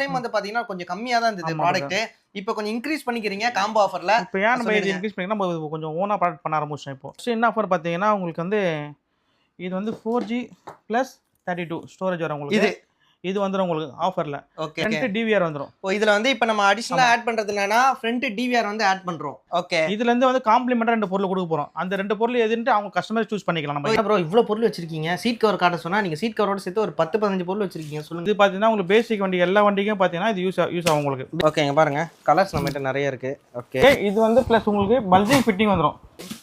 Time வந்து பாத்தீங்கன்னா கொஞ்சம் கம்மியா தான் இருந்தது ப்ராடக்ட் இப்போ கொஞ்சம் இன்க்ரீஸ் பண்ணிக்கிறீங்க காம்போ ஆஃபர்ல இப்போ ஏன் நம்ம. இன்க்ரீஸ் பண்ணி நம்ம கொஞ்சம் ஓனாக ப்ராடக்ட் பண்ண ஆரம்பிச்சோம் இப்போ. என்ன ஆஃபர் பார்த்தீங்கன்னா உங்களுக்கு வந்து இது வந்து four G plus thirty two storage வரும் உங்களுக்கு. இது இது வந்துடும் உங்களுக்கு ஆஃபரில் ஓகே ரெண்டு டிவிஆர் வந்துடும் ஓ இதுல வந்து இப்போ நம்ம அடிஷனலா ஆட் பண்றது என்னன்னா ஃப்ரண்ட் டிவிஆர் வந்து ஆட் பண்றோம். ஓகே இதுலேருந்து வந்து காம்ப்ளிமெண்ட்டாக ரெண்டு பொருள் கொடுக்க போகிறோம் அந்த ரெண்டு பொருள் எதுன்ட்டு அவங்க கஸ்டமர் சூஸ் பண்ணிக்கலாம் நம்ம. ப்ரோ இவ்வளவு பொருள் வச்சிருக்கீங்க. சீட் கவர் காட்ட சொன்னா நீங்க சீட் கவரோட சேர்த்து ஒரு பத்து பதினஞ்சு பொருள் வச்சிருக்கீங்க. சொல்லுங்க. இது பார்த்தீங்கன்னா உங்களுக்கு பேசிக் வண்டி எல்லா வண்டிக்கும் பார்த்தீங்கன்னா இது யூஸ் யூஸ் ஆகும் உங்களுக்கு. ஓகேங்க பாருங்க. கலர்ஸ் நம்மகிட்ட நிறைய இருக்கு. ஓகே இது வந்து ப்ளஸ் உங்களுக்கு பல்ஜிங் ஃபிட்டிங் வந்துடும்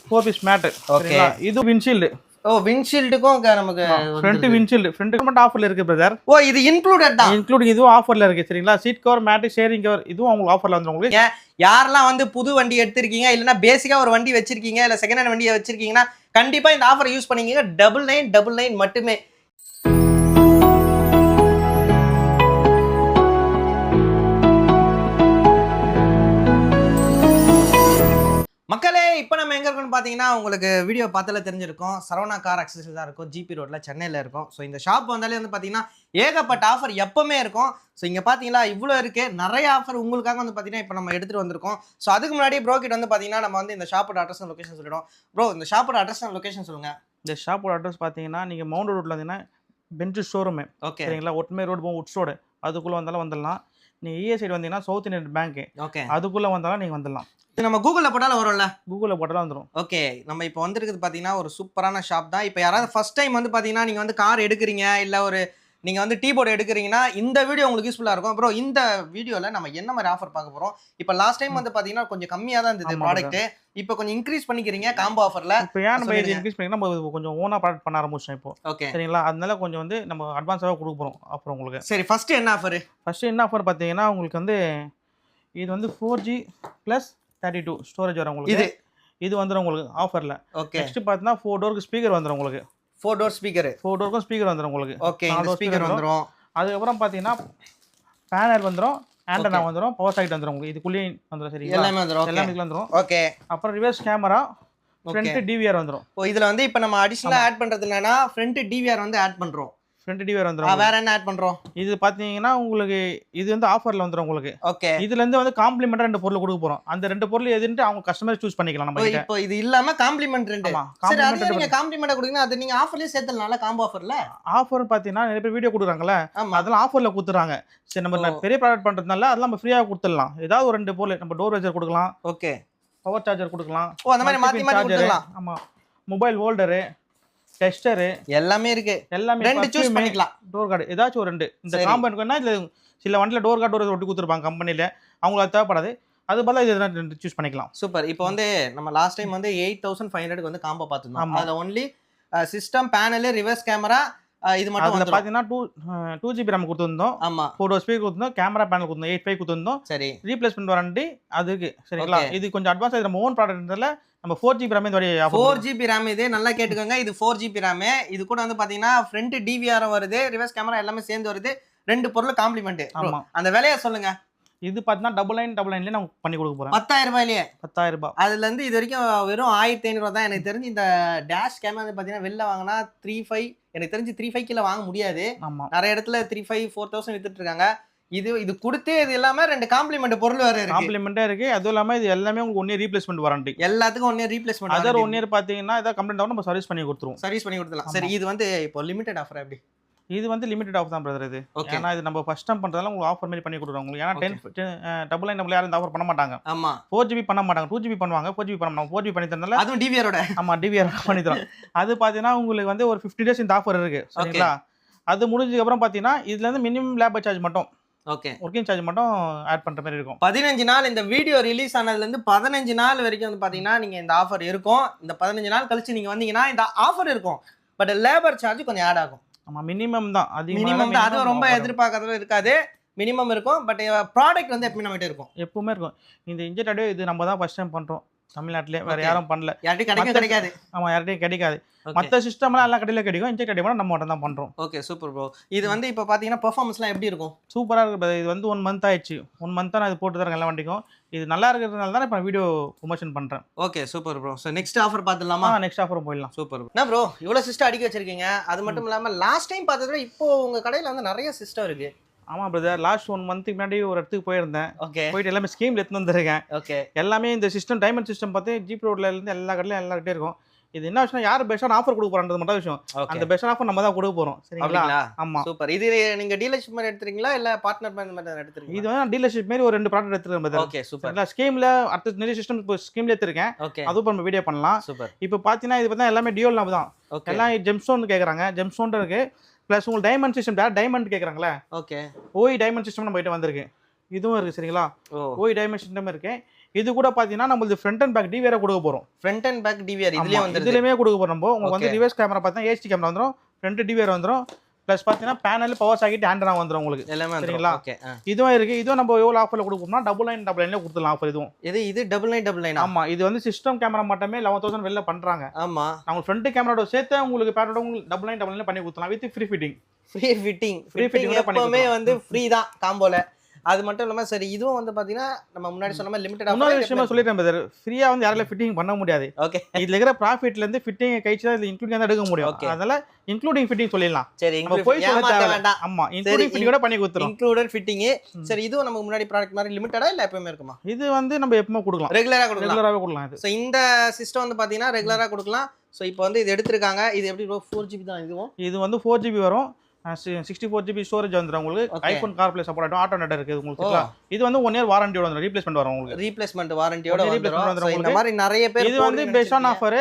ஃபோர் பீஸ் மேட்டு Okay. இது விண்ட்ஷீல்டு ஓ விண்ட்ஷீல்டுக்கும் நமக்கு. ஃப்ரண்ட் விண்ட்ஷீல்டு ஃப்ரண்ட் மட்டும் ஆஃபரில் இருக்குது பிரதர் ஓ இது இன்க்ளூடட் தான். இன்க்ளூடிங் இதுவும் ஆஃபரில் இருக்குது சரிங்களா? Seat cover mat steering cover இதுவும் உங்களுக்கு ஆஃபரில் வந்துடும் உங்களுக்கு. யாரெல்லாம் வந்து புது வண்டி எடுத்திருக்கீங்க? இல்லைன்னா பேசிக்கா ஒரு வண்டி வச்சிருக்கீங்க இல்ல செகண்ட் ஹேண்ட் வண்டியை வச்சிருக்கீங்கன்னா கண்டிப்பா இந்த ஆஃபர் யூஸ் பண்ணீங்க டபுள் நைன் டபுள் நைன் மட்டுமே. மக்களே இப்போ நம்ம எங்க இருக்கோம்னு பார்த்தீங்கன்னா உங்களுக்கு வீடியோ பார்த்தாலே தெரிஞ்சிருக்கும். சரவணா கார் அக்சசரி தான் இருக்கும். ஜிபி ரோட்ல சென்னையில் இருக்கும். ஸோ இந்த ஷாப் வந்தாலே வந்து பார்த்தீங்கன்னா ஏகப்பட்ட ஆஃபர் எப்பவுமே இருக்கும். ஸோ இங்கே பார்த்தீங்களா இவ்வளோ இருக்கு. நிறைய ஆஃபர் உங்களுக்காக வந்து பார்த்தீங்கன்னா இப்போ நம்ம எடுத்துட்டு வந்திருக்கோம். ஸோ அதுக்கு முன்னாடி ப்ரோ கிட்ட வந்து பார்த்தீங்கன்னா நம்ம வந்து இந்த ஷாப்போட அட்ரஸ் லொகேஷன் சொல்லிடும் ப்ரோ இந்த ஷாப்போட அட்ரஸ் லொகேஷன் சொல்லுங்க. இந்த ஷாப்போட அட்ரஸ் பார்த்தீங்கன்னா நீங்கள் மவுண்ட் ரோட்டில் வந்தீங்கன்னா பெஞ்சு ஷோரூமு ஓகே சரிங்களா? ஒட்டுமே ரோடு போகும் உட்ஸ் ரோடு அதுக்குள்ளே வந்தாலும் வந்துடலாம். நீங்கள் இஏ சைடு வந்தீங்கன்னா சவுத் இந்தியன் பேங்க்கு ஓகே அதுக்குள்ளே வந்தாலும் நீங்கள் வந்துடலாம். நம்ம கூகுளில் போட்டாலும் வரும்ல? கூகுளில் போட்டாலும் வந்துடும் ஓகே நம்ம இப்போ வந்திருக்குது பார்த்தீங்கன்னா ஒரு சூப்பரான ஷாப் தான். இப்போ யாராவது ஃபர்ஸ்ட் டைம் வந்து பார்த்தீங்கன்னா நீங்கள் வந்து கார் எடுக்கிறீங்க இல்லை ஒரு நீங்கள் வந்து டீ போர்டு எடுக்கிறீங்கன்னா இந்த வீடியோ உங்களுக்கு யூஸ்ஃபுல்லாக இருக்கும். ப்ரோ இந்த வீடியோவில் நம்ம என்ன மாதிரி ஆஃபர் பார்க்க போகிறோம் இப்போ லாஸ்ட் டைம் வந்து பார்த்தீங்கன்னா கொஞ்சம் கம்மியாக தான் இருந்தது ஆமா, ப்ராடக்ட் இப்போ கொஞ்சம் இன்க்ரீஸ் பண்ணிக்கிறீங்க காம்போ ஆஃபரில் இப்போ ஏன் நம்ம. இன்க்ரீஸ் பண்ணி நம்ம கொஞ்சம் ஓனாக ப்ராடக்ட் பண்ண ஆரம்பிச்சோம் இப்போ. ஓகே சரிங்களா? அதனால கொஞ்சம் வந்து நம்ம அட்வான்ஸாக கொடுக்க போகிறோம் ஆஃபர் உங்களுக்கு. சரி ஃபர்ஸ்ட் என்ன ஆஃபர் ஃபஸ்ட்டு என்ன ஆஃபர் பார்த்தீங்கன்னா உங்களுக்கு வந்து இது வந்து four G plus thirty two storage வரும் உங்களுக்கு. இது. இது வந்துடும் உங்களுக்கு ஆஃபரில் ஓகே நெக்ஸ்ட் பார்த்தீங்கன்னா ஃபோர் டோருக்கு ஸ்பீக்கர் வந்துடும் உங்களுக்கு. ஃபோர் டோர் ஸ்பீக்கர் ஃபோர் டோருக்கும் ஸ்பீக்கர் வந்துடும் உங்களுக்கு. ஓகே ஸ்பீக்கர் வந்துடும் அதுக்கப்புறம் பார்த்தீங்கன்னா பேனர் வந்துடும் ஆண்டனா வந்துடும் பவர் சைட் வந்துடும் உங்களுக்கு. இதுக்குள்ளேயே வந்துடும் சரிங்களா? எல்லாமே வந்துடும் எல்லாமே வந்துடும் ஓகே அப்புறம் ரிவர்ஸ் கேமரா ஃப்ரண்ட் டிவிஆர் வந்துடும் ஓ இதில் வந்து இப்போ நம்ம அடிஷனலாக ஆட் பண்ணுறது என்னன்னா ஃப்ரண்ட் டிவிஆர் வந்து ஆட் பண்ணுறோம் ஃப்ரண்ட் டிவிஆர் வந்துடும் வேற என்ன ஆட் பண்ணுறோம் இது பார்த்தீங்கன்னா உங்களுக்கு இது வந்து ஆஃபரில் வந்துடும் உங்களுக்கு. ஓகே இதுலேருந்து வந்து காம்ப்ளிமெண்ட்டாக ரெண்டு பொருள் கொடுக்க போகிறோம் அந்த ரெண்டு பொருள் எதுன்ட்டு அவங்க கஸ்டமர் சூஸ் பண்ணிக்கலாம் நம்ம கிட்ட. இப்போ இது இல்லாம காம்ப்ளிமெண்ட் ரெண்டு. ஆமா சரி அது காம்ப்ளிமெண்ட் நீங்க காம்ப்ளிமெண்ட் கொடுங்க அது நீங்க ஆஃபர்லயே சேர்த்தலனால காம்போ ஆஃபர்ல ஆஃபர் பார்த்தீங்கன்னா நிறைய பேர் வீடியோ கொடுக்குறாங்கல்ல ஆமா. அதெல்லாம் ஆஃபரில் கொடுத்துறாங்க சரி நம்ம பெரிய ப்ராடக்ட் பண்ணுறதுனால அதெல்லாம் நம்ம ஃப்ரீயாக கொடுத்துடலாம். ஏதாவது ஒரு ரெண்டு பொருள் நம்ம டோர் வைசர் கொடுக்கலாம். ஓகே பவர் சார்ஜர் கொடுக்கலாம். ஓ அந்த மாதிரி மாத்தி மாத்தி கொடுத்துடலாம். ஆமாம் மொபைல் ஹோல்டரு டெஸ்டரு. எல்லாமே இருக்கு. எல்லாமே ரெண்டு சூஸ் பண்ணிக்கலாம். டோர் கார்டு ஏதாச்சும் ஒரு ரெண்டு. இந்த. காம்பவுண்ட் வேணா இல்லை சில வண்டியில் டோர் கார்டு டோர் ஒட்டி கொடுத்துருப்பாங்க கம்பெனியில் அவங்களுக்கு அது தேவைப்படாது. அது பதிலாக இது ரெண்டு சூஸ் பண்ணிக்கலாம். சூப்பர். இப்போ வந்து நம்ம லாஸ்ட் டைம் வந்து எயிட் தௌசண்ட் ஃபைவ் ஹண்ட்ரட் வந்து காம்போ பார்த்துருந்தோம். அதுல only system panel reverse camera இது மட்டும் அதில் பார்த்தீங்கன்னா டூ டூ ஜிபி ரேம் கொடுத்துருந்தோம். ஆமா. ஃபோட்டோ ஸ்பீக்கர் கொடுத்துருந்தோம். கேமரா பேனல் கொடுத்தோம் எயிட் ஃபைவ் கொடுத்துருந்தோம். சரி. ரீப்ளேஸ்மெண்ட் வாரண்டி அதுக்கு சரிங்களா. இது கொஞ்சம் அட்வான்ஸ் நம்ம ஓன் ப்ராடக்ட்னால நம்ம ஃபோர் ஜிபி ரேம் இந்த ஃபோர் ஜிபி ரேம் இது நல்லா கேட்டுக்கோங்க. இது ஃபோர் ஜிபி ரேம் இது கூட வந்து பாத்தீங்கன்னா ஃப்ரண்ட் டிவிஆர் வருது ரிவர்ஸ் கேமரா எல்லாமே சேர்ந்து வருது. ரெண்டு பொருள் காம்ப்ளிமெண்ட் ஆமா. அந்த விலையை சொல்லுங்க. இது பார்த்தீங்கன்னா டபுள் நைன் டபுள் நைன்லேயே நான் பண்ணி கொடுக்க போகிறேன் பத்தாயிரம் ரூபாயிலேயே? பத்தாயிரம் ரூபாய். அதுல இருந்து இது வரைக்கும் வெறும் ஆயிரத்தி ஐநூறுவா தான். எனக்கு தெரிஞ்சு இந்த டேஷ் கேமரா வந்து பாத்தீங்கன்னா வெளில வாங்கினா த்ரீ ஃபைவ் எனக்கு தெரிஞ்சு த்ரீ ஃபைவ் கீழே வாங்க முடியாது. ஆமாம் நிறைய இடத்துல த்ரீ ஃபைவ் ஃபோர் தௌசண்ட் வித்துட்டு இருக்காங்க. இது இது கொடுத்து இது இல்லாம ரெண்டு காம்ப்ளிமெண்ட் பொருள் வேற இருக்கு. காம்ப்ளிமெண்ட்டாக இருக்குது அதுவும் இல்லாமல் இது எல்லாமே உங்களுக்கு ஒன் இயர் ரீப்ளேஸ்மெண்ட் வாரண்டி எல்லாத்துக்கும் ஒன்னே ரீப்ளேஸ்மெண்ட் அதர் ஒன் இயர் பார்த்தீங்கன்னா ஏதாவது கம்ப்ளைண்ட் ஆகும் நம்ம சர்வீஸ் பண்ணி கொடுத்துருவோம். சர்வீஸ் பண்ணி கொடுத்துலாம் சரி இது வந்து இப்போ லிமிடெட் ஆஃபர் எப்படி? இது வந்து லிமிடெட் ஆஃப் தான் பிரதர் இது. ஏன்னா இது நம்ம ஃபர்ஸ்ட் டைம் பண்ணுறதால உங்களுக்கு ஆஃபர் மாதிரி பண்ணி கொடுக்குறோம். உங்களுக்கு ஏன்னா டென் டபுள் நைன் டபுள் யாரும் இந்த ஆஃபர் பண்ண மாட்டாங்க. ஆமா. ஃபோர் ஜிபி பண்ண மாட்டாங்க. டூ ஜிபி பண்ணுவாங்க. ஃபோர் ஜிபி பண்ண மாட்டாங்க. ஃபோர் ஜிபி பண்ணி தரனால அதுவும் டிவிஆரோட ஆமாம் டிவிஆர் பண்ணி தரோம். அது பார்த்தீங்கன்னா உங்களுக்கு வந்து ஒரு ஃபிஃப்டி டேஸ் இந்த ஆஃபர் இருக்கு. சரிங்களா? அது முடிஞ்சதுக்கு அப்புறம் பார்த்தீங்கன்னா இதுலேருந்து மினிமம் லேபர் சார்ஜ் மட்டும். ஓகே ஒர்க்கிங் சார்ஜ் மட்டும் ஆட் பண்ணுற மாதிரி இருக்கும். பதினஞ்சு நாள் இந்த வீடியோ ரிலீஸ் ஆனதுல இருந்து பதினஞ்சு நாள் வரைக்கும் வந்து பாத்தீங்கன்னா நீங்க இந்த ஆஃபர் இருக்கும். இந்த பதினஞ்சு நாள் கழிச்சு நீங்க வந்தீங்கன்னா இந்த ஆஃபர் இருக்கும். பட் லேபர் சார்ஜ் கொஞ்சம் ஆட் ஆகும். ஆமாம் மினிமம் தான். அதிகமாக மினிமம் தான். அதுவும் ரொம்ப எதிர்பார்க்கறதும் இருக்காது. மினிமம் இருக்கும். பட் ப்ராடக்ட் வந்து எப்பவுமே நம்மகிட்ட இருக்கும். எப்பவுமே இருக்கும். இந்த இன்ஜெக்ட் இது நம்ம தான் ஃபர்ஸ்ட் டைம் பண்ணுறோம் தமிழ்நாட்டிலே வேற. யாரும் பண்ணல. யார்ட்டையும் கிடைக்காது. ஆமாம் யார்கிட்டையும் கிடைக்காது. மற்ற சிஸ்டம்லாம் எல்லா கடையில கிடைக்கும். இன்ஜெக்ட் அடி மட்டும் நம்ம மட்டும் தான் பண்ணுறோம் ஓகே சூப்பர் ப்ரோ இது வந்து இப்போ பார்த்தீங்கன்னா பெர்ஃபார்மன்ஸ்லாம் எப்படி இருக்கும்? சூப்பராக இருக்கு. இது வந்து ஒன் மந்த் ஆயிடுச்சு. ஒன் மந்த்தாக நான் இது போட்டு தரேன் எல்லா வண்டிக்கும். இது நல்லா இருக்கிறதுனால தான் இப்போ வீடியோ ப்ரொமோஷன் பண்ணுறேன் okay super bro so next offer பார்த்துடலாமா? ஆ நெக்ஸ்ட் ஆஃபரும் போயிடலாம். சூப்பர் என்ன ப்ரோ இவ்வளோ சிஸ்டம் அடிக்க வச்சிருக்கீங்க. அது மட்டும் இல்லாமல் லாஸ்ட் டைம் பார்த்ததை இப்போ உங்கள் கடையில் வந்து நிறைய சிஸ்டம் இருக்கு. ஆமாம் பிரதர் லாஸ்ட் ஒன் மந்த்துக்கு முன்னாடி ஒரு இடத்துக்கு போயிருந்தேன். ஓகே போயிட்டு எல்லாமே ஸ்கீம்ல எடுத்துன்னு வந்திருக்கேன். ஓகே எல்லாமே இந்த சிஸ்டம் டைமண்ட் சிஸ்டம் பார்த்து ஜிப் ரோட்ல இருந்து எல்லா கடையிலும் எல்லார்கிட்டே இருக்கும். இது என்ன விஷயம் யார் பெஸ்ட்டான ஆஃபர் கொடுக்க போறான்றது மட்டும் விஷயம். அந்த பெஸ்ட்டான ஆஃபர் நம்ம தான் கொடுக்க போறோம். சரிங்களா? ஆமா. சூப்பர் இது நீங்க டீலர்ஷிப் மாதிரி எடுத்துறீங்களா? இல்ல பார்ட்னர் மாதிரி இது எடுத்துறீங்களா? வந்து டீலர்ஷிப் மாரி ஒரு ரெண்டு ப்ராடக்ட் எடுத்துருக்கேன். ஓகே சூப்பர் சரிங்களா? ஸ்கீம்ல அடுத்த நிறைய சிஸ்டம் இப்போ ஸ்கீம்ல எடுத்திருக்கேன். ஓகே அதுவும் நம்ம வீடியோ பண்ணலாம். சூப்பர் இப்போ பார்த்தீங்கன்னா இது பார்த்தா எல்லாமே டியோல் நம்ம தான். எல்லாம் ஜெம்ஸ்டோன் கேட்குறாங்க ஜெம்ஸ்டோன் இருக்கு ப்ளஸ் உங்களுக்கு டைமண்ட் சிஸ்டம் டைமண்ட் கேட்குறாங்களே ஓகே ஓய் டைமண்ட் சிஸ்டம் நம்ம கிட்ட வந்திருக்கு. இதுவும் இருக்கு சரிங்களா? ஓய் டைமண்ட் சிஸ்டம் இருக்கு. இது கூட பார்த்தீங்கன்னா நம்மளுக்கு ஃப்ரண்ட் அண்ட் பேக் டி வேற கொடுக்க போறோம். ஃப்ரண்ட் அண்ட் பேக் டிவிஆர் இதுலயே வந்துருது. இதுலயுமே கொடுக்க போறோம் நம்ம. உங்களுக்கு வந்து. ரிவர்ஸ் கேமரா பார்த்தா ஹெச்டி கேமரா வந்துரும் ஃப்ரண்ட் டிவிஆர் வந்துரும். ப்ளஸ் பார்த்தீங்கன்னா பேனல் பவர் சாக்கெட் ஆண்டனா வந்துரும் உங்களுக்கு. எல்லாமே சரிங்களா? ஓகே இதுவும் இருக்கு. இதுவும் நம்ம எவ்வளோ ஆஃபர்ல கொடுப்போம்னா டபுள் நைன் டபுள் நைன்ல கொடுத்துலாம் ஆஃபர் இதுவும். இது இது டபுள் நைன் டபுள் நைன் ஆமா. இது வந்து சிஸ்டம் கேமரா மட்டுமே லெவன் தௌசண்ட் வெளில பண்றாங்க. ஆமா. நம்ம ஃப்ரண்ட் கேமராவோட சேர்த்து உங்களுக்கு பேரோட உங்களுக்கு டபுள் நைன் டபுள் நைன் பண்ணி கொடுத்தலாம் with free fitting free fitting free fitting எப்பவுமே. வந்து ஃப்ரீ தான் காம்போல அது மட்டும் இல்லாம சரி இதுவும் வந்து பாத்தீங்கன்னா நம்ம முன்னாடி சொன்ன மாதிரி லிமிடெட் இன்னொரு விஷயமா சொல்லிட்டேன் பிரதர் ஃப்ரீயா வந்து யாரால ஃபிட்டிங் பண்ண முடியாது. ஓகே இதுல இருக்கிற ப்ராஃபிட்ல இருந்து ஃபிட்டிங் கழிச்சு தான் இது இன்க்ளூடிங் தான் எடுக்க முடியும். Okay. அதனால இன்க்ளூடிங் ஃபிட்டிங் சொல்லிடலாம். சரி நம்ம போய். வேண்டாம். ஆமா இன்க்ளூடிங் ஃபிட்டிங் கூட பண்ணி கொடுத்துரும். இன்க்ளூடட் ஃபிட்டிங் சரி இதுவும் நமக்கு முன்னாடி ப்ராடக்ட் மாதிரி லிமிட்டடா இல்ல எப்பவுமே இருக்குமா? இது வந்து நம்ம எப்பவுமே கொடுக்கலாம். ரெகுலரா கொடுக்கலாம். ரெகுலராகவே கொடுக்கலாம் இது. ஸோ இந்த சிஸ்டம் வந்து பாத்தீங்கன்னா ரெகுலரா கொடுக்கலாம். ஸோ இப்போ வந்து இது எடுத்திருக்காங்க. இது எப்படி ஃபோர் ஜிபி தான் இதுவும்? இது வந்து ஃபோர் ஜிபி வரும். சிக்ஸ்டி ஃபோர் ஜிபி ஸ்டோரேஜ் வந்துடும் உங்களுக்கு. ஐஃபோன் கார்ப்ளே சப்போர்ட் ஆகும் ஆட்டோ நெட் இருக்குது உங்களுக்கு? இது வந்து ஒன் இயர் வாரண்டியோட வந்துடும் ரீப்ளேஸ்மெண்ட் வரும் உங்களுக்கு. ரீப்ளேஸ்மெண்ட் வாரண்டியோட வந்துரும். So, இந்த மாதிரி நிறைய பேர் இது வந்து பெஸ்ட் ஆன் ஆஃபர்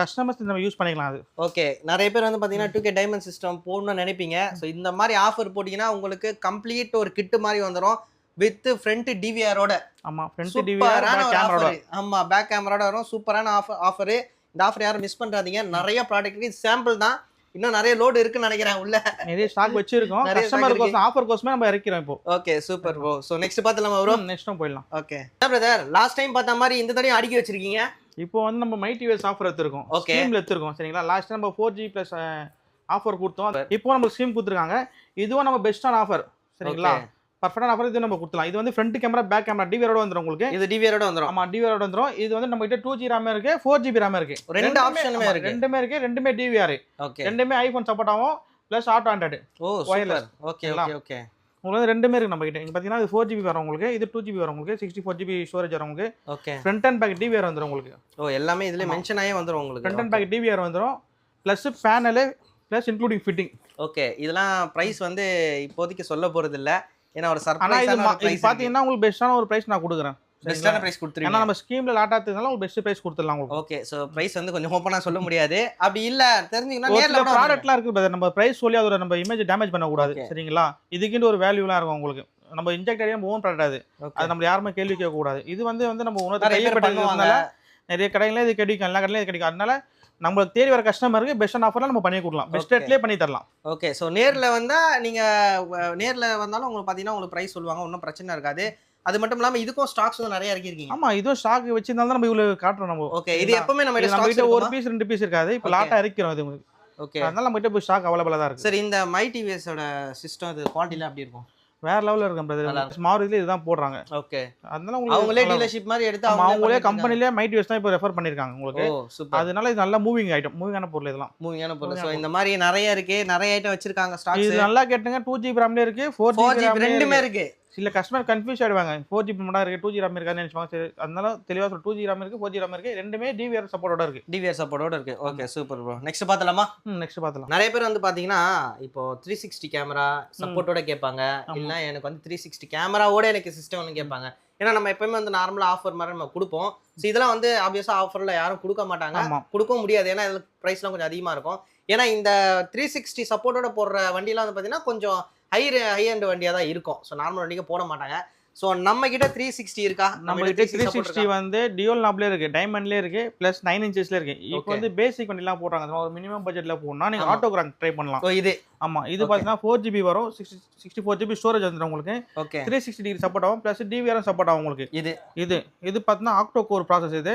கஸ்டமர்ஸ் நம்ம யூஸ் பண்ணிக்கலாம் அது. ஓகே நிறைய பேர் வந்து பாத்தீங்கன்னா டூ கே டைமண்ட் சிஸ்டம் போடணும்னு நினைப்பீங்க. ஸோ இந்த மாதிரி ஆஃபர் போட்டீங்கன்னா உங்களுக்கு கம்ப்ளீட் ஒரு கிட்டு மாதிரி வந்துரும் வித் ஃப்ரண்ட் டிவிஆரோட ஆமா ஃப்ரண்ட் டிவிஆர் கேமராவோட ஆஃபர் ஆமா பேக் கேமராவோட வரும். சூப்பரான ஆஃபர் ஆஃபர் இந்த ஆஃபர் யாரும் மிஸ் பண்றாதீங்க. நிறைய ப்ராடக்ட் இது சாம்பிள் தான். இன்னும் நிறைய லோடு இருக்குன்னு நினைக்கிறேன் உள்ள. நிறைய ஸ்டாக் வச்சிருக்கோம். கஸ்டமர். கோசம் ஆஃபர் கோசமே நம்ம இறக்கிறோம் இப்போ. Okay super bro so next பார்த்துலாமா bro நெக்ஸ்ட்டும் போயிடலாம். ஓகே பிரதர் லாஸ்ட் டைம் பார்த்த மாதிரி இந்த தடையும் அடுக்கி வச்சிருக்கீங்க? இப்போ வந்து நம்ம மை டிவிஎஸ் ஆஃபர் எடுத்திருக்கோம். Okay. ஸ்கீம்ல எடுத்திருக்கோம் சரிங்களா? லாஸ்ட் நம்ம ஃபோர் ஜி ப்ளஸ் ஆஃபர் கொடுத்தோம். இப்போ நம்ம ஸ்கீம் கொடுத்துருக்காங்க. இதுவும் நம்ம பெஸ்டான ஆஃபர் சரிங்களா. பர்ஃபெக்டான ஆஃபர் இது நம்ம கொடுத்துலாம் இது வந்து ஃப்ரண்ட் கேமரா பேக் கேமரா டிவியரோட வந்துடும் உங்களுக்கு. இது டிவிஆரோட வந்துரும். ஆமா டிவிஆர் வந்துரும். இது வந்து நம்ம கிட்ட டூ ஜி ரேம் இருக்கு ஃபோர் ஜிபி ரேம் இருக்கு. ரெண்டு ஆப்ஷனுமே இருக்கு. ரெண்டுமே இருக்கு ரெண்டுமே டிவிஆர் ஓகே ரெண்டுமே ஐபோன் சப்போர்ட் ஆகும் பிளஸ் ஆட்டோ ஆண்ட்ராய்டு ஓ. Super okay. ஓகே ஓகே உங்களுக்கு வந்து ரெண்டுமே இருக்கு நம்ம கிட்ட இங்க பாத்தீங்கன்னா இது ஃபோர் ஜிபி வரும் உங்களுக்கு இது டூ ஜிபி வரும் உங்களுக்கு சிக்ஸ்டி ஃபோர் ஜிபி ஸ்டோரேஜ் வரும் உங்களுக்கு. Okay front and back DVR வந்துரும் உங்களுக்கு. ஓ எல்லாமே இதுல. மென்ஷன் ஆகி வந்துரும் ஃப்ரண்ட் அண்ட் உங்களுக்கு பேக் டிவிஆர் வந்துரும் plus panel plus including fitting okay இதெல்லாம் பிரைஸ் வந்து இப்போதைக்கு சொல்ல போறது இல்ல ஏன்னா ஒரு சர்ப்ரைஸான இது பாத்தீங்கன்னா உங்களுக்கு பெஸ்ட்டான ஒரு பிரைஸ் நான் கொடுக்குறேன். பெஸ்டான பிரைஸ் ஏன்னா கொடுத்துருவீங்க. நம்ம ஸ்கீம்ல லாட் உங்களுக்கு பெஸ்ட் பிரைஸ் கொடுத்துடலாம் உங்களுக்கு. ஓகே சோ பிரைஸ் வந்து கொஞ்சம் ஓப்பனா சொல்ல முடியாது. அப்படி இல்ல தெரிஞ்சீங்கன்னா நேர்ல. ப்ராடக்ட்லாம் இருக்கு brother. நம்ம பிரைஸ் சொல்லி அதோட நம்ம இமேஜ் டேமேஜ் பண்ணக்கூடாது. சரிங்களா? இதுக்குன்னு ஒரு வேல்யூலாம் இருக்கும் உங்களுக்கு. நம்ம இன்ஜெக்ட் அடியா ஓன் ப்ராடக்ட் அது. அது நம்ம யாருமே கேள்வி கேட்க கூடாது இது வந்து வந்து நம்ம உணர்ந்து நிறைய பேர் பண்ணுவாங்க. கையப்பட்டதுனால நிறைய கடைகளே இது கிடைக்கும் எல்லா கடையிலும் இது கிடைக்கும். அதனால நம்மளுக்கு தேடி வர கஸ்டமருக்கு பெஸ்ட் ஆஃபர்ல நம்ம பண்ணி கொடுக்கலாம். பெஸ்ட். ரேட்லயே பண்ணி தரலாம். ஓகே சோ நேர்ல வந்தா நீங்க அஹ், நேர்ல வந்தாலும் உங்களுக்கு பாத்தீங்கன்னா உங்களுக்கு பிரைஸ் சொல்லுவாங்க ஒன்றும் பிரச்சனை இருக்காது. அது மட்டும் இல்லாம இதுக்கும் ஸ்டாக்ஸ் வந்து நிறைய இறக்கிருக்கீங்க ஆமா இதுவும் ஸ்டாக் வச்சிருந்தாலும் நம்ம இவ்வளவு காட்டுறோம் நம்ம. ஓகே இது எப்பவுமே நம்ம நம்ம கிட்ட ஒரு பீஸ் ரெண்டு பீஸ் இருக்காது. இப்போ Okay. லாட்டா இறக்கிறோம் இது உங்களுக்கு. ஓகே அதனால நம்ம கிட்ட இப்போ ஸ்டாக் அவைலபிளா தான் இருக்கு. சரி இந்த மை டிவிஎஸோட சிஸ்டம் இது குவாலிட்டிலாம் எப்படி இருக்கும்? வேற லெவல்ல இருக்கும் பிரதர் ஸ்மார் இதுல இதுதான் போடுறாங்க. ஓகே. அதனால உங்களுக்கு அவங்களே டீலர்ஷிப் மாதிரி எடுத்து அவங்களே. கம்பெனிலே மைட் வேஸ்ட் தான் இப்போ ரெஃபர் பண்ணிருக்காங்க உங்களுக்கு. அதனால இது நல்ல மூவிங் ஐட்டம் மூவிங்கான பொருள் இதெல்லாம். மூவியான பொருள். ஸோ இந்த மாதிரி நிறைய இருக்கு நிறைய ஐட்டம் வச்சிருக்காங்க இது ஸ்டாக்ஸ் நல்லா கேட்டுங்க டூ ஜிபி ரேம்ல இருக்கு ஃபோர் ஜிபி ரெண்டுமே இருக்கு. சில கஸ்டமர் கன்ஃபியூஸ் ஆயிடுவாங்க. ஃபோர் ஜிபி மட்டும் இருக்கு டூ ஜி ரேம் இருக்கான்னு நினைச்சுப்பாங்க. சரி அதனால தெளிவா சொல்ல டூ ஜி ரேம் இருக்கு ஃபோர் ஜி ரேம் இருக்கு. ரெண்டுமே டிவிஆர் சப்போர்ட்டோட இருக்கு. டிவிஆர் சப்போர்ட்டோட இருக்கு. ஓகே சூப்பர் ப்ரோ நெக்ஸ்ட் பார்த்தலாமா ம் நெக்ஸ்ட் பார்க்கலாம் நிறைய பேர் வந்து பாத்தீங்கன்னா இப்போ த்ரீ சிக்ஸ்டி கேமரா சப்போர்ட்டோட கேட்பாங்க. இல்ல எனக்கு வந்து த்ரீ சிக்ஸ்டி கேமராவோட எனக்கு சிஸ்டம் கேட்பாங்க. ஏன்னா நம்ம எப்பவுமே வந்து நார்மலா ஆஃபர் மாதிரி நம்ம கொடுப்போம். ஸோ இதெல்லாம் வந்து ஆப்வியஸா ஆஃபர்ல யாரும் கொடுக்க மாட்டாங்க. கொடுக்கவும் முடியாது. ஏன்னா இதுல ப்ரைஸ்லாம் கொஞ்சம் அதிகமா இருக்கும். ஏன்னா இந்த த்ரீ சிக்ஸ்டி சப்போர்ட்டோட போடுற வண்டிலாம் வந்து பாத்தீங்கன்னா கொஞ்சம் ஹை ஹை அண்ட் வண்டியா தான் இருக்கும். ஸோ நார்மல் வண்டிக்கு போட மாட்டாங்க. ஸோ நம்ம கிட்ட த்ரீ சிக்ஸ்டி இருக்கா நம்ம கிட்ட த்ரீ சிக்ஸ்டி வந்து டியோல் நாப்ல இருக்கு டைமண்ட்ல இருக்கு பிளஸ் நைன் இன்ச்சஸ்ல இருக்கு. இப்போ. வந்து பேசிக் வண்டிலாம் போடுறாங்க. ஒரு மினிமம் பட்ஜெட்ல போகணும்னா நீங்க ஆமா. ஆட்டோ கிராங்க் ட்ரை பண்ணலாம் இது. ஆமா இது Okay. பார்த்தீங்கன்னா ஃபோர் ஜிபி வரும். Sixty sixty four GB storage வந்துடும் உங்களுக்கு. Okay three sixty degree support ஆகும் ப்ளஸ் டிவிஆரும் சப்போர்ட் ஆகும் உங்களுக்கு. இது. இது. இது பார்த்தீங்கன்னா ஆக்டோ கோர் ப்ராசஸ் இது.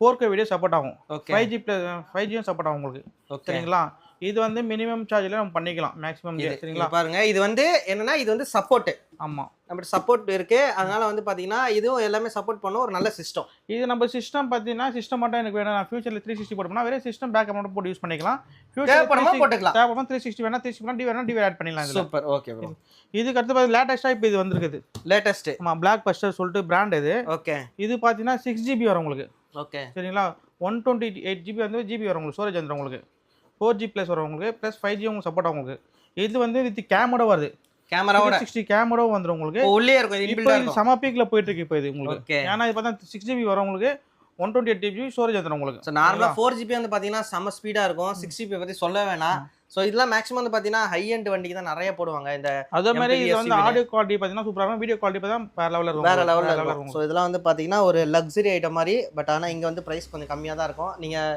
ஃபோர் கே வீடியோ சப்போர்ட் ஆகும். ஃபைவ் ஜி ப்ளஸ் ஃபைவ் ஜியும் சப்போர்ட் ஆகும் உங்களுக்கு. சரிங்களா? இது வந்து மினிமம் சார்ஜில் நம்ம பண்ணிக்கலாம் மேக்ஸிமம் சரிங்களா? பாருங்க. இது வந்து என்னன்னா இது வந்து சப்போர்ட் ஆமாம் நம்ம சப்போர்ட் இருக்கு. அதனால வந்து பாத்தீங்கன்னா இதுவும் எல்லாமே சப்போர்ட் பண்ணும் ஒரு நல்ல சிஸ்டம் இது நம்ம சிஸ்டம் பார்த்தீங்கன்னா சிஸ்டம் மட்டும் எனக்கு வேணும். நான் ஃபியூச்சரில் த்ரீ சிக்ஸ்டி போட்டோம்னா வெறும் சிஸ்டம் பேக்கப் மட்டும் போட்டு யூஸ் பண்ணிக்கலாம். தேவைப்படுமா போட்டுக்கலாம். தேவைப்படும் த்ரீ சிக்ஸ்டி வேணா த்ரீ சிக்ஸ்டி வேணா டிவி ஆட் பண்ணிக்கலாம் சூப்பர் ஓகே ப்ரோ இதுக்கு அடுத்து பார்த்து லேட்டஸ்ட்டாக இப்போ இது வந்திருக்குது. லேட்டஸ்ட் ஆமாம் பிளாக் பஸ்டர் சொல்லிட்டு பிராண்ட் இது. ஓகே இது பார்த்தீங்கன்னா சிக்ஸ் ஜிபி வரும் உங்களுக்கு. ஓகே சரிங்களா? ஒன் டுவெண்ட்டி எயிட் ஜிபி வந்து ஜிபி வரும் உங்களுக்கு ஸ்டோரேஜ் வந்துடும் உங்களுக்கு. ஃபோர் ஜி ப்ளஸ் வரும் உங்களுக்கு ப்ளஸ் ஃபைவ் ஜி உங்களுக்கு சப்போர்ட் ஆகும் உங்களுக்கு. இது வந்து வித் கேமரா வருது கேமராவோட சிக்ஸ்டி கேமராவும் வந்துடும் உங்களுக்கு. உள்ளே இருக்கும் இப்போ இது செம பீக்கில் போயிட்டு இருக்கு இப்போ இது உங்களுக்கு. ஏன்னா இது பார்த்தா சிக்ஸ் ஜிபி வரும் உங்களுக்கு one twenty eight GB storage வந்துடும் உங்களுக்கு. ஸோ நார்மலாக ஃபோர் ஜிபி வந்து பார்த்தீங்கன்னா செம்ம ஸ்பீடாக இருக்கும். சிக்ஸ் ஜிபி பற்றி சொல்ல வேணாம். ஸோ இதெல்லாம் மேக்ஸிமம் வந்து பார்த்தீங்கன்னா ஹை எண்ட் வண்டிக்கு தான் நிறைய போடுவாங்க. இந்த அதே மாதிரி இது வந்து. ஆடியோ குவாலிட்டி பார்த்தீங்கன்னா சூப்பராக வீடியோ குவாலிட்டி பார்த்தா வேற லெவலில் இருக்கும். வேற. லெவலில் இருக்கும். ஸோ இதெல்லாம் வந்து பார்த்தீங்கன்னா ஒரு லக்ஸரி ஐட்டம் மாதிரி பட் ஆனால் இங்கே வந்து ப்ரைஸ் கொஞ்சம் கம்மியாக தான் இருக்கும். நீங்கள்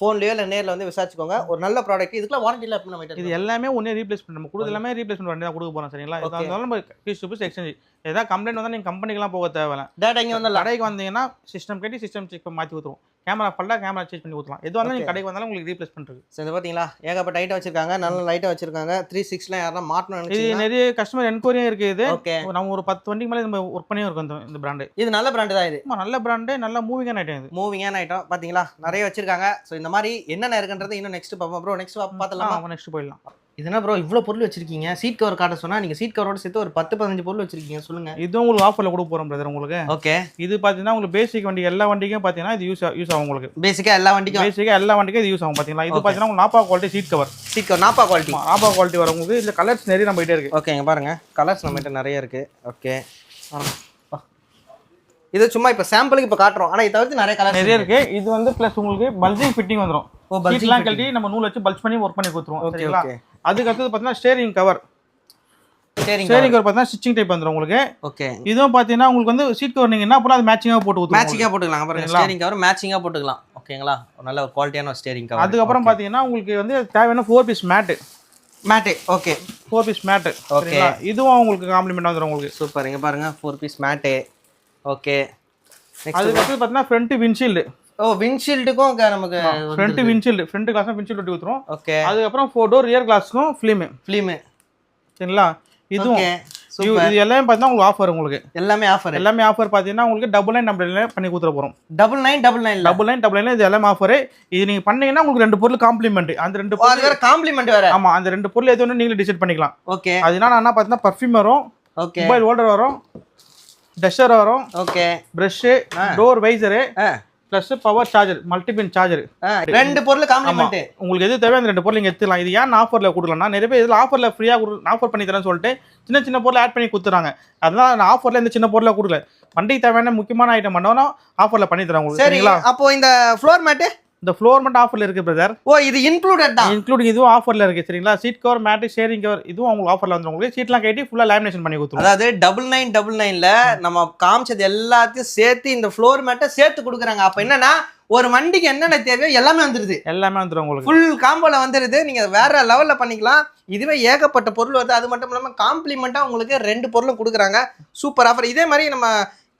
ஃபோன்லேயோ இல்லை நேரில் வந்து விசாரிச்சுக்கோங்க. ஒரு நல்ல ப்ராடக்ட் இதுக்குலாம் எப்படி நம்ம இது எல்லாமே ஒன்றே ரீப்ளேஸ் பண்ணி நம்ம கொடுத்து எல்லாமே ரீப்ளேஸ் பண்ணி தான் கொடுக்க போகிறோம் சரிங்களா. இதாக இருந்தாலும் நம்ம பீஸ் டு பீஸ் எக்ஸ்சேஞ்ச் ஏதாவது கம்ப்ளைண்ட் வந்தால் நீங்கள் கம்பெனிக்கெலாம் போக தேவையில்ல. டேட்டா இங்கே வந்து கடைக்கு வந்தீங்கன்னா சிஸ்டம் கட்டி சிஸ்டம் செக் மாற்றி ஊற்றுவோம் கேமரா ஃபுல்லாக கேமரா சேஞ்ச் பண்ணி ஊற்றலாம் எது வந்தாலும் நீங்கள் கடைக்கு வந்தாலும் உங்களுக்கு ரீப்ளேஸ் பண்ணுறது இது பார்த்தீங்களா ஏகப்பட்ட ஐட்டம் வச்சிருக்காங்க. நல்ல லைட்டாக வச்சிருக்காங்க. த்ரீ சிக்ஸ்லாம் யாரா மாட்டணும்னு இது நிறைய கஸ்டமர் என்கொயரியும் இருக்குது இது. ஓகே நம்ம ஒரு பத்து வண்டிக்கு மேலே நம்ம ஒர்க் பண்ணியும் இருக்கோம் இந்த பிராண்டு இது நல்ல பிராண்டு தான் இது. நல்ல பிராண்டு நல்ல மூவிங்கான ஐட்டம் இது. மூவிங்கான ஐட்டம் பார்த்தீங்களா நிறைய வச்சிருக்காங்க. ஸோ இந்த மாதிரி என்னென்ன இருக்குன்றது இன்னும் நெக்ஸ்ட் பார்ப்போம் ப்ரோ நெக்ஸ்ட் பார்த்தலாமா நெக்ஸ்ட் போயிடலாம். இது என்ன ப்ரோ இவ்வளோ பொருள் வச்சிருக்கீங்க? சீட் கவர் காட்ட சொன்னா நீங்க சீட் கவரோட சேர்த்து ஒரு பத்து பதினஞ்சு பொருள் வச்சிருக்கீங்க சொல்லுங்க. இதுவும் உங்களுக்கு ஆஃபரில் கொடுக்க போகிறோம் பிரதர் உங்களுக்கு. ஓகே இது பார்த்தீங்கன்னா உங்களுக்கு பேசிக் வண்டி எல்லா வண்டிக்கும் பார்த்தீங்கன்னா இது யூஸ் யூஸ் ஆகும் உங்களுக்கு. பேசிக்கா எல்லா வண்டிக்கும்? பேசிக்காக எல்லா வண்டிக்கும் இது யூஸ் ஆகும் பார்த்தீங்களா இது. பார்த்தீங்கன்னா உங்களுக்கு nappa quality seat cover seat cover nappa quality nappa quality வரும் உங்களுக்கு இதில் கலர்ஸ் நிறைய நம்ம கிட்டே இருக்கு. ஓகே இங்க பாருங்க. கலர்ஸ் நம்மகிட்ட நிறைய இருக்கு. ஓகே இது சும்மா இப்போ சாம்பிளுக்கு இப்போ காட்டுறோம். ஆனா இதை தவிர்த்து நிறைய கலர் நிறைய இருக்கு. இது வந்து ப்ளஸ் உங்களுக்கு பல்ஜிங் ஃபிட்டிங் வந்துடும் ஓ பல்ஜிங் சீட்லாம் கழட்டி நம்ம நூல் வச்சு பல்ஜ் பண்ணி ஒர்க் பண்ணி கொடுத்துருவோம். ஓகே அதுக்கு அடுத்தது பார்த்தீங்கன்னா ஸ்டேரிங் கவர் ஸ்டேரிங் கவர் பார்த்தீங்கன்னா ஸ்டிச்சிங் டைப் வந்துடும் உங்களுக்கு. ஓகே இதுவும் பார்த்தீங்கன்னா உங்களுக்கு வந்து சீட் கவர் நீங்கள் என்ன அது மேட்சிங்காக போட்டு ஊற்றுவோம் மேட்சிங்கா போட்டுக்கலாம். சரிங்களா? ஸ்டேரிங் கவர் மேட்சிங்கா போட்டுக்கலாம். ஓகேங்களா ஒரு நல்ல குவாலிட்டியான ஸ்டேரிங் கவர் அதுக்கப்புறம் பார்த்தீங்கன்னா உங்களுக்கு வந்து தேவையான four piece mat mat okay four piece mat. சரிங்களா? இதுவும் உங்களுக்கு காம்ப்ளிமெண்ட் வந்துடும் உங்களுக்கு. சூப்பர் இங்க பாருங்க ஃபோர் பீஸ் மேட்டு ஓகே அதுக்கடுத்து பார்த்தீங்கன்னா ஃப்ரண்ட் விண்ட்ஷீல்டு ஓ விண்ட்ஷீல்டுக்கும் நமக்கு front windshield front glass windshield ஒட்டி ஊற்றுறோம் ஓகே. அதுக்கப்புறம் ஃபோர் டோர் ரியர் கிளாஸ்க்கும் ஃபிலிமு ஃபிலிம் சரிங்களா? இதுவும் இது எல்லாமே பார்த்தீங்கன்னா உங்களுக்கு ஆஃபர் உங்களுக்கு. எல்லாமே ஆஃபர் எல்லாமே ஆஃபர் பார்த்தீங்கன்னா உங்களுக்கு டபுள் நைன் டபுள் நைன் பண்ணி கொடுத்துட போகிறோம் double nine double nine double nine double nine இது எல்லாமே ஆஃபர் இது நீங்கள் பண்ணீங்கன்னா உங்களுக்கு ரெண்டு பொருள் காம்ப்ளிமெண்ட் அந்த ரெண்டு பொருள் வேற காம்ப்ளிமெண்ட் வேற. ஆமாம் அந்த ரெண்டு பொருள் எது ஒன்று நீங்களே டிசைட் பண்ணிக்கலாம். ஓகே. அது என்னன்னா பார்த்தீங்கன்னா பர்ஃப்யூம் வரும் ஓகே. மொபைல் ஹோல்டர் வரும் டஸ்டர் வரும் ஓகே. ப்ரஷ்ஷு டோர் வைசரு ஆ. Plus power charger multipin charger ரெண்டு பொருள் காம்ப்ளிமெண்ட் உங்களுக்கு எது தேவை அந்த ரெண்டு பொருள் நீங்கள் எடுத்துக்கலாம். இது ஏன் ஆஃபரில் கொடுக்கலன்னா நிறைய பேர் இதில் ஆஃபரில் ஃப்ரீயாக கொடு ஆஃபர் பண்ணி தரேன்னு சொல்லிட்டு சின்ன சின்ன பொருள் ஆட் பண்ணி கொடுத்துறாங்க. அதனால நான் ஆஃபரில் இந்த சின்ன பொருளை கொடுக்கல. வண்டிக்கு தேவையான முக்கியமான ஐட்டம் பண்ணோம் ஆஃபரில் பண்ணி தரேன் உங்களுக்கு. சரி சரிங்களா? அப்போ இந்த ஃப்ளோர் மேட்டு இந்த ஃப்ளோர் மட்டும் ஆஃபரில் இருக்குது பிரதர் ஓ இது இன்க்ளூடட் தான். இன்க்ளூடிங் இதுவும் ஆஃபரில் இருக்குது சரிங்களா? Seat cover mat steering cover இதுவும் உங்களுக்கு ஆஃபரில் வந்துடும் உங்களுக்கு சீட்லாம் கட்டி ஃபுல்லாக லேமினேஷன் பண்ணி கொடுத்துருவோம். அதாவது டபுள் நைன் டபுள் நைன்ல நம்ம காமிச்சது எல்லாத்தையும் சேர்த்து இந்த ஃப்ளோர் மேட்டை சேர்த்து கொடுக்குறாங்க. அப்ப என்னன்னா ஒரு வண்டிக்கு என்னென்ன தேவையோ எல்லாமே வந்துருது. எல்லாமே வந்துடும் உங்களுக்கு. ஃபுல் காம்போல வந்துருது. நீங்க வேற லெவல்ல பண்ணிக்கலாம். இதுவே ஏகப்பட்ட பொருள் வருது. அது மட்டும் இல்லாம காம்ப்ளிமெண்டா உங்களுக்கு ரெண்டு பொருளும் கொடுக்குறாங்க. சூப்பர் ஆஃபர் இதே மாதிரி நம்ம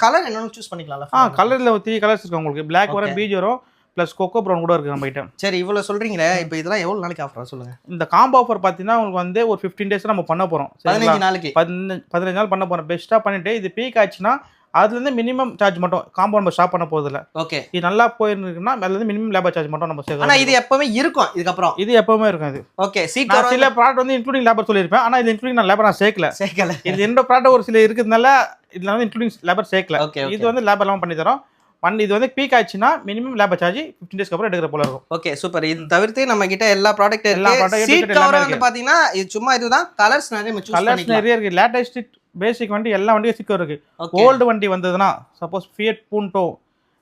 கலர் என்னன்னு சூஸ் பண்ணிக்கலாம்ல ஆ கலரில் த்ரீ கலர்ஸ் இருக்கு உங்களுக்கு. பிளாக் வரும். பீச் வரும். ப்ளஸ் கொக்கோ ப்ரௌன் கூட இருக்குது நம்ம ஐட்டம் சரி இவ்வளவு சொல்றீங்களே இப்போ இதெல்லாம் எவ்வளவு நாளைக்கு ஆஃபர் சொல்லுங்க? இந்த காம்போ ஆஃபர் பார்த்தீங்கன்னா உங்களுக்கு வந்து ஒரு ஃபிஃப்டீன் டேஸ் நம்ம பண்ண போகிறோம் பதினஞ்சு நாளைக்கு. பதினஞ்சு பதினஞ்சு நாள் பண்ண போகிறோம் பெஸ்ட்டாக பண்ணிட்டு இது பீக் ஆச்சுன்னா அதுலேருந்து மினிமம் சார்ஜ் மட்டும் காம்போ நம்ம ஸ்டாப் பண்ண போகிறதில்ல ஓகே. இது நல்லா போயிருக்குன்னா அதுலேருந்து மினிமம் லேபர் சார்ஜ் மட்டும் நம்ம சேர்க்கணும் இது எப்பவுமே இருக்கும் இதுக்கப்புறம். இது எப்பவுமே இருக்கும் இது ஓகே நான் சில ப்ராடக்ட் வந்து இன்க்ளூடிங் லேபர் சொல்லியிருப்பேன். ஆனால் இது இன்க்ளூடிங் நான் லேபர் நான் சேர்க்கல. சேர்க்கல. இது என்னோட ப்ராடக்ட் ஒரு சில இருக்கிறதுனால இதுல வந்து இன்க்ளூடிங் லேபர் சேர்க்கல. ஓகே இது வந்து லேபர் எல்லாம் பண்ணி தரோம். ஒன் இது வந்து பீக் ஆச்சுன்னா மினிமம் லேபர் சார்ஜ் ஃபிஃப்டின் டேஸ்க்கு அப்புறம் எடுக்கிற போல இருக்கும். ஓகே சூப்பர் இது தவிர்த்து நம்ம கிட்ட எல்லா ப்ராடக்ட் எல்லா கவர் வந்து. பாத்தீங்கன்னா இது சும்மா இதுதான். கலர்ஸ் நிறைய கலர்ஸ் நிறைய இருக்கு. லேட்டஸ்ட் பேசிக் வண்டி எல்லா வண்டியும் சிக்க இருக்கு. ஓல்டு வண்டி வந்ததுன்னா சப்போஸ் ஃபியட் பூண்டோ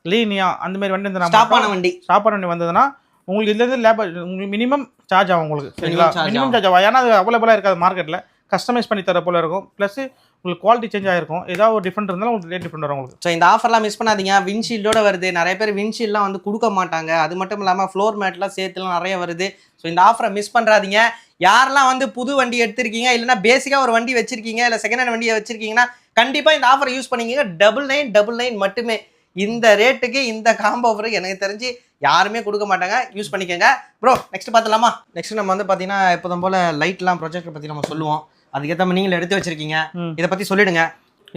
லீனியா அந்த மாதிரி வண்டி ஸ்டாப் ஆன வந்து வண்டி. ஸ்டாப் வண்டி வந்ததுன்னா உங்களுக்கு இதுல இருந்து லேபர் உங்களுக்கு மினிமம் சார்ஜ் ஆகும் உங்களுக்கு. சரிங்களா? மினிமம் சார்ஜ் ஆகும். ஏன்னா அது அவைலபிளாக இருக்காது மார்க்கெட்டில் கஸ்டமைஸ் பண்ணி தர போல இருக்கும். ப்ளஸ் உங்களுக்கு குவாலிட்டி சேஞ்ச் ஆயிருக்கும். ஏதாவது ஒரு டிஃப்ரெண்ட் இருந்தாலும் உங்களுக்கு ரேட் டிஃப்ரெண்ட் வரும் உங்களுக்கு. ஸோ இந்த ஆஃபர்லாம் மிஸ் பண்ணாதீங்க. விண்ட்ஷீல்டோட வருது. நிறைய பேர் விண்ட்ஷீல்ட்லாம் வந்து கொடுக்க மாட்டாங்க. அது மட்டும் இல்லாமல் ஃப்ளோர் மேட்லாம் சேர்த்துலாம் நிறைய வருது. ஸோ இந்த ஆஃபரை மிஸ் பண்ணுறாதீங்க யாரெல்லாம் வந்து புது வண்டி எடுத்திருக்கீங்க? இல்லைன்னா பேசிக்காக ஒரு வண்டி வச்சிருக்கீங்க. இல்லை செகண்ட் ஹேண்ட் வண்டியை வச்சிருக்கீங்கன்னா கண்டிப்பாக இந்த ஆஃபரை யூஸ் பண்ணிக்கங்க. டபுள் நைன் டபுள் நைன் மட்டுமே. இந்த ரேட்டுக்கு இந்த காம்போ ஆஃபர் எனக்கு தெரிஞ்சு யாருமே கொடுக்க மாட்டாங்க. யூஸ் பண்ணிக்கோங்க. ப்ரோ நெக்ஸ்ட் பார்த்துலாமா நெக்ஸ்ட் நம்ம வந்து பார்த்தீங்கன்னா எப்போதும் போல லைட்லாம் ப்ரொஜெக்டர் பற்றி நம்ம சொல்லுவோம். அதுக்கேற்ற மாதிரி நீங்கள் எடுத்து வச்சிருக்கீங்க. இதை பற்றி சொல்லிடுங்க.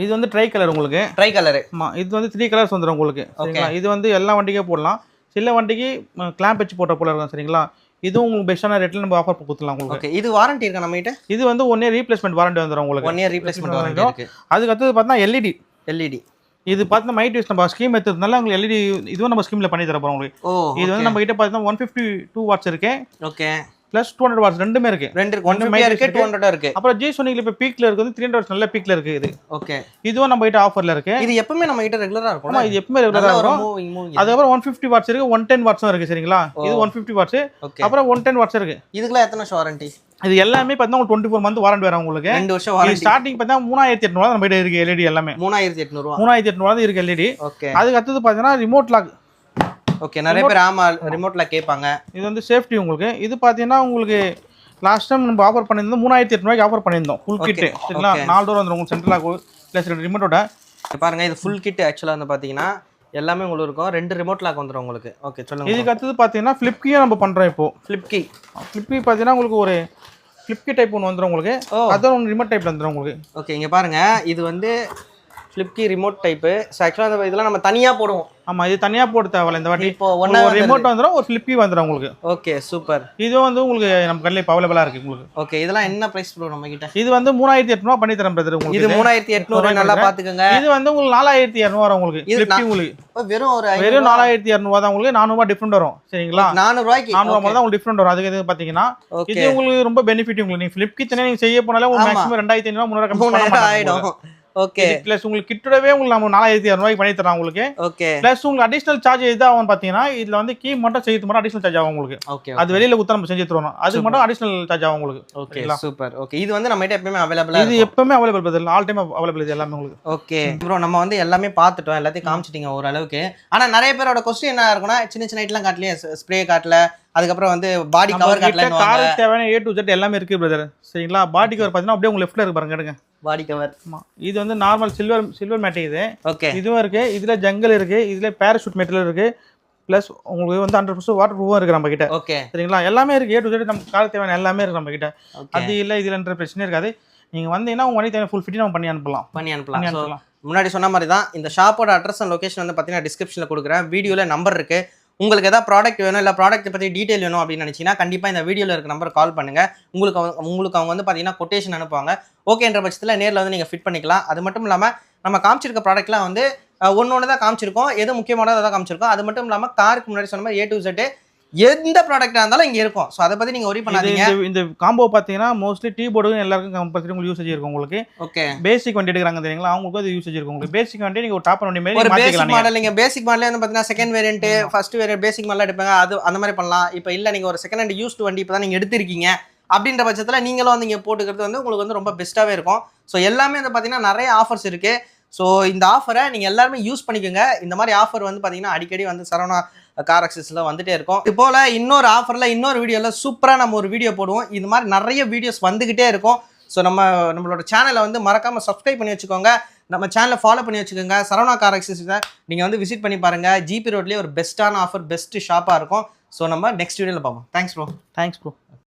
இது வந்து ட்ரை கலர் உங்களுக்கு. ட்ரை கலரு இது வந்து த்ரீ கலர்ஸ் வந்துடும் உங்களுக்கு. சரிங்களா? இது வந்து எல்லா வண்டிக்கே போடலாம். சில வண்டிக்கு கிளாம்ப் வச்சு போட்ட போல இருக்கும் சரிங்களா? இதுவும் உங்களுக்கு பெஸ்ட்டான ரேட்டில் நம்ம ஆஃபர் கொடுத்துலாம் உங்களுக்கு. ஓகே இது வாரண்டி இருக்கா நம்ம கிட்ட இது வந்து ஒன் இயர் ரீப்ளேஸ்மெண்ட் வாரண்டி வந்துடும் உங்களுக்கு. ஒன் இயர் ரீப்ளேஸ்மெண்ட் வாரண்டி அதுக்கு அடுத்தது பார்த்தீங்கன்னா எல்இடி எல்இடி இது பார்த்தீங்கன்னா மைட் யூஸ் நம்ம ஸ்கீம் எடுத்ததுனால உங்களுக்கு எல்இடி இதுவும் நம்ம ஸ்கீமில் பண்ணி தர போகிறோம் உங்களுக்கு. ஓ இது வந்து நம்ம கிட்ட பார்த்தீங்கன்னா ஒன் ஃபிஃப்டி டூ வாட்ஸ் இருக்கு. Okay plus two hundred watts ரெண்டுமே இருக்கு. ரெண்டு ஒன் ஒண்ணு ஃபிஃப்டியா mileage இருக்கு டூ இருக்கு. ஹண்ட்ரடா இருக்கு. அப்புறம் ஜி சொனிக்கில் இப்போ பீக்ல இருக்கு வந்து த்ரீ ஹண்ட்ரட் நல்ல பீக்ல இருக்கு இது. ஓகே இதுவும் நம்ம கிட்ட ஆஃபர்ல இருக்கு. இது எப்பவுமே நம்ம கிட்ட ரெகுலரா இருக்கும் ஆமா இது எப்பவுமே ஒரு இருக்கும். அதுக்கப்புறம் ஒன் ஃபிஃப்டி வாட்ஸ் இருக்கு ஒன் டென் வாட்ஸும் இருக்கு சரிங்களா? இது. ஒன் ஃபிஃப்டி வாட்ஸ் அப்புறம் ஒன் டென் வாட்ஸ் இருக்கு. இதுக்குலாம் எத்தனை வாரண்டி இது எல்லாமே பார்த்தீங்கன்னா உங்களுக்கு டுவெண்ட்டி ஃபோர் மந்த் வாரண்டி வரும் உங்களுக்கு. ரெண்டு வருஷம் வாரண்டி ஸ்டார்டிங் பார்த்தீங்கன்னா மூணாயிரத்தி எட்நூறு நம்ம கிட்ட இருக்கு எல்இடி எல்லாமே. மூணாயிரத்தி எட்நூறுவா? மூணாயிரத்தி எட்நூறு இருக்கு எல்இடி ஓகே அதுக்கு அடுத்தது பார்த்தீங்கன்னா ரிமோட் லாக் ஓகே நிறைய பேர் ஆமா ரிமோட்ல கேட்பாங்க. இது வந்து சேஃப்டி உங்களுக்கு. இது பார்த்தீங்கன்னா உங்களுக்கு லாஸ்ட் டைம் நம்ம ஆஃபர் பண்ணியிருந்தோம். மூணாயிரத்தி எட்நூறுவாய்க்கு ஆஃபர் பண்ணியிருந்தோம். ஃபுல் கிட்டு சரிங்களா. நாலு டோர் வந்துடும் உங்களுக்கு சென்ட்ரல் லாக் ப்ளஸ் ரிமோட்டோட இங்க பாருங்க இது ஃபுல் கிட் ஆக்சுவலா வந்து பாத்தீங்கன்னா எல்லாமே உங்களுக்கு இருக்கும். ரெண்டு ரிமோட் லாக் வந்துரும் உங்களுக்கு. ஓகே சொல்லுங்க இதுக்கு அடுத்தது பார்த்தீங்கன்னா ஃப்ளிப்கியும் நம்ம பண்ணுறோம் இப்போ. ஃபிளிப் கீ ஃப்ளிப்பி பார்த்தீங்கன்னா உங்களுக்கு ஒரு ஃப்ளிப்கி டைப் ஒன்று வந்துடும் உங்களுக்கு. ஓ. அதான் ஒன்று ரிமோட் டைப்ல வந்துடும் உங்களுக்கு. ஓகே இங்க பாருங்க. இது வந்து flip key remote type so ஆக்சுவலாக இதெல்லாம் நம்ம தனியா போடுவோம். ஆமா இது தனியா போட்டு தேவையில்ல. இந்த வாட்டி இப்போ ஒரு ரிமோட் வந்துடும் ஒரு ஃப்ளிப்பி வந்துடும் உங்களுக்கு. ஓகே சூப்பர் இதுவும் வந்து உங்களுக்கு நம்ம கடையில் இப்போ அவைலபிளாக இருக்கு உங்களுக்கு. ஓகே இதெல்லாம் என்ன பிரைஸ் ப்ரோ நம்ம கிட்ட இது வந்து மூணாயிரத்தி எட்நூறுவா பண்ணி தரேன் பிரதர் இது உங்களுக்கு மூணாயிரத்தி எட்நூறு நல்லா பாத்துக்கோங்க இது வந்து உங்களுக்கு நாலாயிரத்தி இரநூறுவா உங்களுக்கு. இது ஃப்ளிப்பி உங்களுக்கு. வெறும் ஒரு வெறும் நாலாயிரத்தி இரநூறுவா தான் உங்களுக்கு. நானூறுவா டிஃப்ரெண்ட் வரும். சரிங்களா? நானூறு ரூபாய்க்கு நானூறுவா தான் உங்களுக்கு டிஃப்ரெண்ட் வரும். அதுக்கு இது பார்த்தீங்கன்னா இது உங்களுக்கு ரொம்ப பெனிஃபிட் உங்களுக்கு. நீங்க ஃப்ளிப்கி தனியாக நீங்க செய்ய போனாலே உங்களுக்கு. மேக்ஸிமம் ரெண்டாயிரத்தி ஐநூறுவா மாட்டாங்க ஆயிடும். ஓகே ப்ளஸ் உங்களுக்கு கிட்டவே உங்களுக்கு நம்ம நாலாயிரத்தி இரநூறுவாய்க்கு பண்ணி தரோம் உங்களுக்கு. ஓகே ப்ளஸ் உங்களுக்கு அடிஷனல் சார்ஜ் எது ஆகும் பார்த்தீங்கன்னா இதுல வந்து கீ மட்டும் செய்யறது மட்டும் அடிஷனல் சார்ஜ் ஆகும் உங்களுக்கு. ஓகே அது வெளியில குத்த நம்ம செஞ்சு தருவோம். அது மட்டும் அடிஷனல் சார்ஜ் ஆகும் உங்களுக்கு. ஓகே சூப்பர் ஓகே இது வந்து நம்ம கிட்ட எப்பயுமே அவைலபிளா இது எப்பவுமே அவைலபிள் பதில் ஆல் டைம் அவைலபிள் இது எல்லாமே உங்களுக்கு. ஓகே ப்ரோ நம்ம வந்து எல்லாமே பார்த்துட்டோம். எல்லாத்தையும் காமிச்சிட்டீங்க ஓரளவுக்கு. ஆனா நிறைய பேரோட கொஸ்டின் என்ன இருக்கும்னா சின்ன சின்ன ஐட்லாம் காட்டலையே. ஸ்ப்ரே காட்டல. அதுக்கப்புறம் வந்து பாடி கவர் காட்டல காருக்கு தேவையான ஏ டு ஜெட் எல்லாமே இருக்கு பிரதர் சரிங்களா? பாடி கவர் பார்த்தீங்கன்னா அப்படியே உங்க லெஃப்ட்ல இருக்கு பாருங்க எடுங்க. பாடி கவர் இது வந்து நார்மல் சில்வர் சில்வர் மேட்டை இது. ஓகே இதுவும் இருக்கு. இதுல ஜங்கல் இருக்கு. இதுல பேராஷூட் மெட்டீரியல் இருக்கு. ப்ளஸ் உங்களுக்கு வந்து ஹண்ட்ரட் பர்சன்ட் வாட்டர் ப்ரூஃபும் இருக்கு நம்ம கிட்ட. ஓகே சரிங்களா? எல்லாமே இருக்கு. ஏ டு ஜெட் நம்ம காருக்கு தேவையான எல்லாமே இருக்கு நம்ம கிட்ட. அது இல்லை இதுலன்ற பிரச்சனை இருக்காது. நீங்க வந்தீங்கன்னா உங்க வண்டி தேவையான ஃபுல் ஃபிட்டி நம்ம பண்ணி அனுப்பலாம். பண்ணி அனுப்பலாம். முன்னாடி சொன்ன மாதிரி தான் இந்த ஷாப்போட அட்ரஸ் அண்ட் லொகேஷன் வந்து பார்த்தீங்கன்னா டிஸ்கிரிப்ஷனில் கொடுக்குறேன். வீடியோவில் நம்பர் இருக்கு. உங்களுக்கு ஏதாவது ப்ராடக்ட் வேணும் இல்லை ப்ராடக்ட் பற்றி டீட்டெயில் வேணும் அப்படின்னு நினச்சிங்கன்னா கண்டிப்பாக இந்த வீடியோவில் இருக்க நம்பர் கால் பண்ணுங்கள் உங்களுக்கு உங்களுக்கு அவங்க வந்து பார்த்தீங்கன்னா கொட்டேஷன் அனுப்புவாங்க. ஓகேன்ற பட்சத்தில் நேரில் வந்து நீங்கள் ஃபிட் பண்ணிக்கலாம். அது மட்டும் இல்லாமல் நம்ம காமிச்சிருக்க ப்ராடக்ட்லாம் வந்து ஒன்று ஒன்று தான் காமிச்சிருக்கோம். எது முக்கியமானதாக தான் காமிச்சிருக்கோம். அது மட்டும் இல்லாமல் காருக்கு முன்னாடி சொன்ன மாதிரி ஏ டு செட்டு எந்த ப்ராடக்டாக இருந்தாலும் இங்கே இருக்கும். ஸோ அதை பற்றி நீங்கள் ஒரி பண்ணாதீங்க. இந்த- காம்போ பார்த்தீங்கன்னா மோஸ்ட்லி டீ போர்டுக்கும் எல்லாருக்கும் கம்பல்சரி உங்களுக்கு யூசேஜ் இருக்கும் உங்களுக்கு. ஓகே பேசிக் வண்டி எடுக்கிறாங்க தெரியுங்களா? அவங்களுக்கும் அது யூசேஜ் இருக்கும் உங்களுக்கு. பேசிக் வண்டி நீங்க ஒரு டாப் வண்டி மாதிரி ஒரு பேசிக். மாடல் நீங்க. பேசிக் மாடலே வந்து பாத்தீங்கன்னா second variant first variant basic model எடுப்பாங்க. அது அந்த மாதிரி பண்ணலாம். இப்போ இல்ல நீங்க ஒரு செகண்ட் ஹேண்ட் யூஸ்டு வண்டி இப்போ தான் நீங்க எடுத்திருக்கீங்க. அப்படின்ற பட்சத்துல நீங்களும் வந்து இங்க போட்டுக்கிறது வந்து உங்களுக்கு வந்து ரொம்ப பெஸ்ட்டாவே இருக்கும். ஸோ எல்லாமே வந்து பாத்தீங்கன்னா நிறைய ஆஃபர்ஸ் இருக்கு. ஸோ இந்த ஆஃபரை நீங்கள் எல்லாருமே யூஸ் பண்ணிக்கோங்க. இந்த மாதிரி ஆஃபர் வந்து பார்த்தீங்கன்னா அடிக்கடி வந்து சரவணா கார் அக்சஸில் வந்துகிட்டே இருக்கும். இது இன்னொரு ஆஃபரில் இன்னொரு வீடியோவில் சூப்பராக நம்ம ஒரு வீடியோ போடுவோம். இது மாதிரி நிறைய வீடியோஸ் வந்துக்கிட்டே இருக்கும். ஸோ நம்ம நம்மளோட சேனலை வந்து மறக்காமல் சப்ஸ்கிரைப் பண்ணி வச்சுக்கோங்க. நம்ம சேனலை ஃபாலோ பண்ணி வச்சுக்கோங்க. சரவணா கார் அக்சஸில் நீங்கள் வந்து விசிட் பண்ணி பாருங்கள் ஜிபி ரோட்லேயே ஒரு பெஸ்ட்டான ஆஃபர் பெஸ்ட்டு ஷாப்பாக இருக்கும். ஸோ நம்ம நெக்ஸ்ட் வீடியோவில் பார்ப்போம். Thanks bro thanks bro